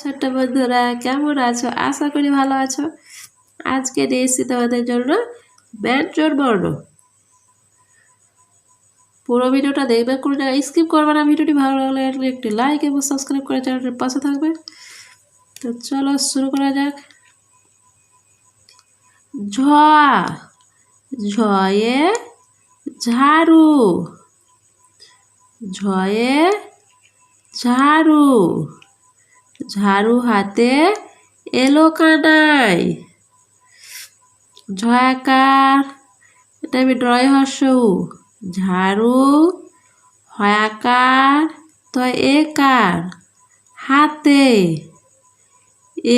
ছোট্ট বন্ধুরা, কেমন আছো? আশা করি ভালো আছো। আজকে দিয়েছি তোমাদের জন্য ব্যঞ্জন বর্ণ। পুরো ভিডিওটা দেখবে, কোনো জায়গায় স্কিপ করবে না। ভিডিওটি ভালো লাগলে একটি লাইক এবং সাবস্ক্রাইব করে চ্যানেলটির পাশে থাকবে। তো চলো শুরু করা যাক। ঝ ঝয়ে ঝাড়ু ঝয়ে ঝাড়ু। ঝাড়ু হাতে এলো কানাই ঝয়াকার, এটা আমি ড্রয় হসু ঝাড়ু, হয়াকার তো একার হাতে।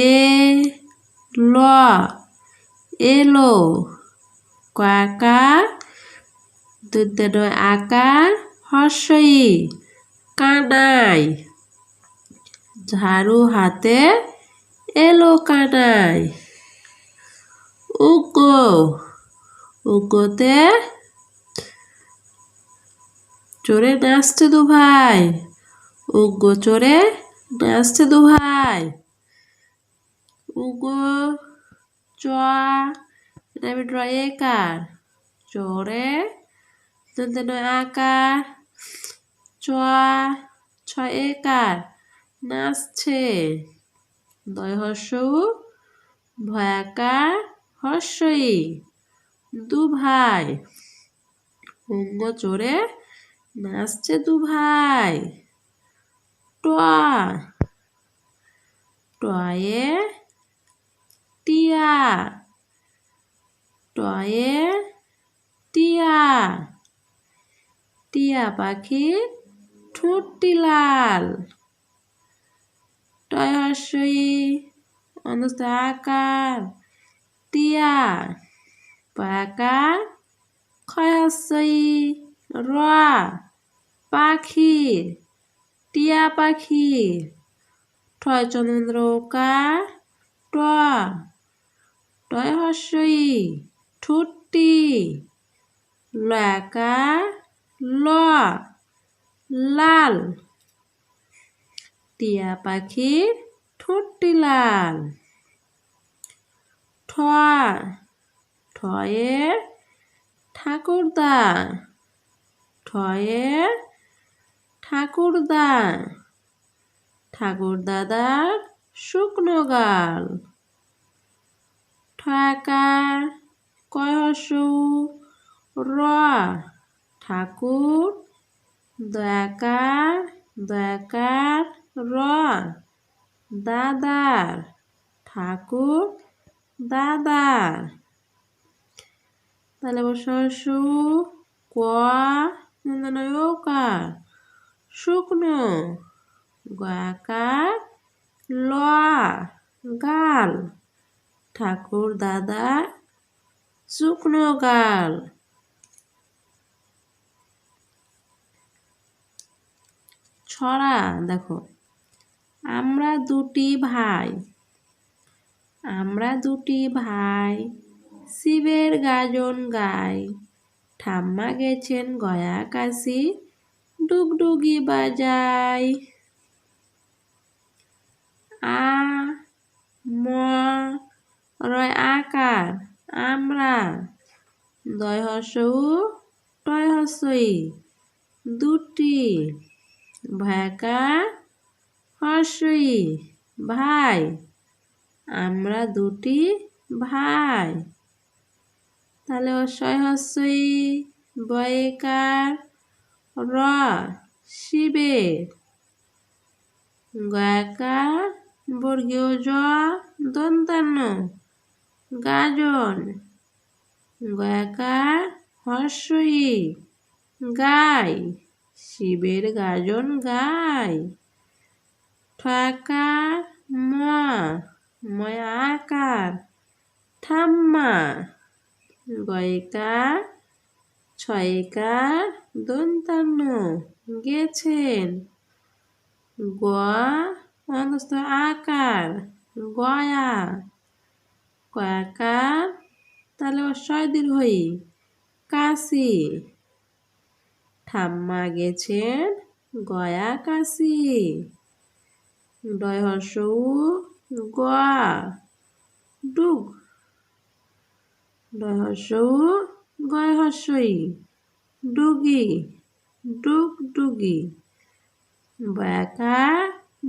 এ ল, এলো। কয়াকার দুধে আকার হর্ষই কানাই ঝাড়ু হাতে এলো কানাই। উগো উগোতে চোরে নাচছে দু ভাই উগো চোরে নাচছে দু ভাই উগো চ, এটা কার? চোরে দন্তে আকার। চ, ছ একার নাচছে। দয় হর্ষ ভয়াকার হর্ষই দু ভাই অঙ্গ চড়ে নাচছে দু ভাই টয়া, টয়ে টিয়া টয়ে টিয়া। টিয়া পাখির ঠোঁটটি লাল। টয় হর্ষই অনস্ত আকার টিয়া পাকার ক্ষয় হর্ষই র পাখির টিয়া পাখির ঠয় চন্দ্র কার ট টয় হর্ষই ঠুট্টি লয়াকার ল লাল টিয়া পাখির ঠোঁটটি লাল। ঠয়ে ঠাকুরদা। ঠয়ে ঠাকুরদা। ঠাকুর দাদার শুকনো গাল। ঠয়াকার কয়সু র। ঠাকুর, দয়াকার দয়াকার র দাদার, ঠাকুর, দাদার। তাহলে বসু ক নৌকার শুকনো, গয়াকার, ল, গাল, ঠাকুর দাদা শুকনো গাল। ছড়া, দেখো। আমরা দুটি ভাই। আমরা দুটি ভাই, শিবের গাজন গাই। ঠাম্মা গেছেন গয়া কাশি, ডুগডুগি বাজাই। আ, ম রয় আকার, আমরা। দয় হর্ষউ টয় হর্ষই দুটি ভয়াকা হর্ষই ভাই, আমরা দুটি ভাই। তাহলে অসয় হস্যই বয়কার র, শিবের। গয়াকার, বর্গীয় জ, দন্তান্ন, গাজন। গয়াকার হর্ষই গাই, শিবের গাজন গাই। ঠাকার ম ময়াকার ঠাম্মা গয়িকা ছয়িকার দন্তান্ন গেছেন গ অনস্ত আকার গয়া কয়াকার তাহলে অসয় দীর্ঘই কাশি ঠাম্মা গেছেন, গয়া কাশি। ডয় হর্ষ গোয়া ডুগ ডয় হর্ষ ডুগি ডুগ ডুগি বয়াকার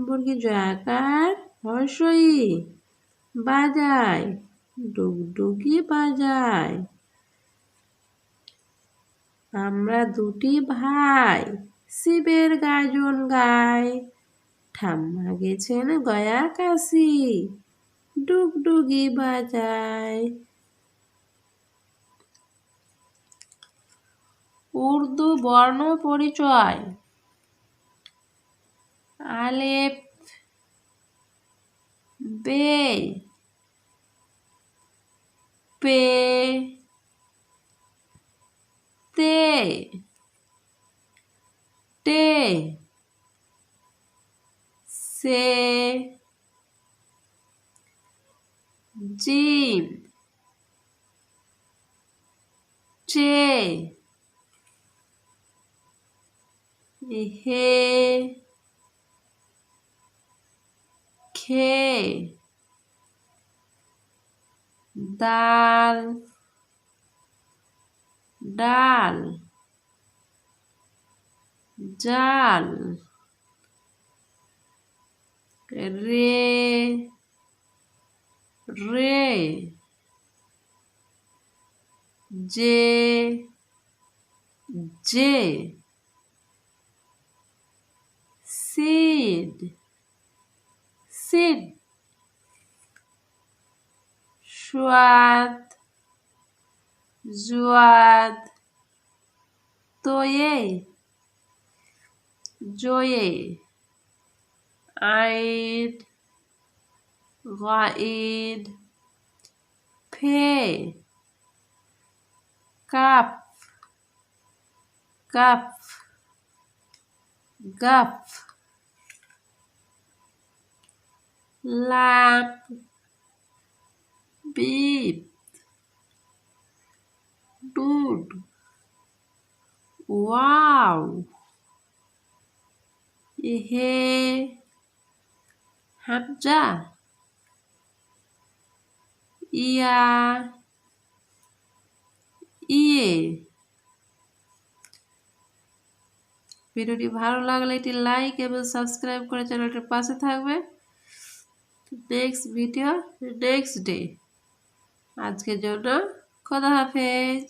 বর্গি জয়াকার হর্ষই বাজায় ডুগডুগি বাজায় আমরা দুটি ভাই শিবের গাজন গায় ঠাম্মা গেছেন গয়া কাশি ডুগডুগি বাজায়। উর্দু বর্ণ পরিচয়। আলেপ বে পে তে টে সে জিম। চে হে খে। দাল। ডাল। জাল। रे रे जे जे सीड सीड स्वाद जुआद तो ये जो ये عيد raid, pay cup cup gup lamp beep dude wow hey Hamza ইয়া ইয়ে ভিডিওটি ভালো লাগলে এটি লাইক এবং সাবস্ক্রাইব করে চ্যানেলটির পাশে থাকবে নেক্সট ভিডিও নেক্সট ডে আজকের জন্য খোদা হাফেজ।